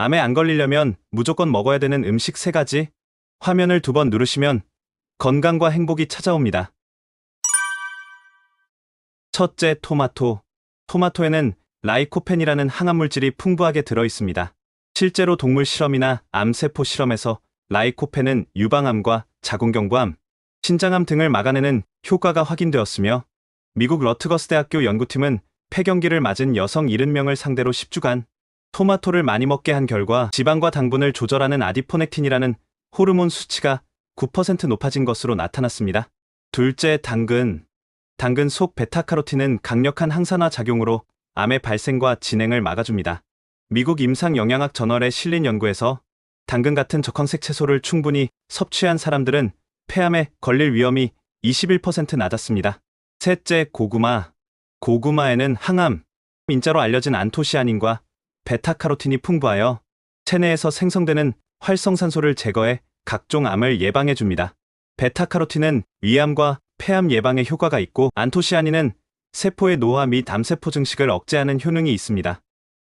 암에 안 걸리려면 무조건 먹어야 되는 음식 3가지. 화면을 두 번 누르시면 건강과 행복이 찾아옵니다. 첫째, 토마토. 토마토에는 라이코펜이라는 항암 물질이 풍부하게 들어 있습니다. 실제로 동물 실험이나 암세포 실험에서 라이코펜은 유방암과 자궁경부암, 신장암 등을 막아내는 효과가 확인되었으며 미국 러트거스 대학교 연구팀은 폐경기를 맞은 여성 70명을 상대로 10주간 토마토를 많이 먹게 한 결과 지방과 당분을 조절하는 아디포넥틴이라는 호르몬 수치가 9% 높아진 것으로 나타났습니다. 둘째, 당근. 당근 속 베타카로틴은 강력한 항산화 작용으로 암의 발생과 진행을 막아줍니다. 미국 임상영양학 저널에 실린 연구에서 당근 같은 적황색 채소를 충분히 섭취한 사람들은 폐암에 걸릴 위험이 21% 낮았습니다. 셋째, 고구마. 고구마에는 항암, 인자로 알려진 안토시아닌과 베타카로틴이 풍부하여 체내에서 생성되는 활성산소를 제거해 각종 암을 예방해 줍니다. 베타카로틴은 위암과 폐암 예방에 효과가 있고 안토시아닌은 세포의 노화 및 암세포 증식을 억제하는 효능이 있습니다.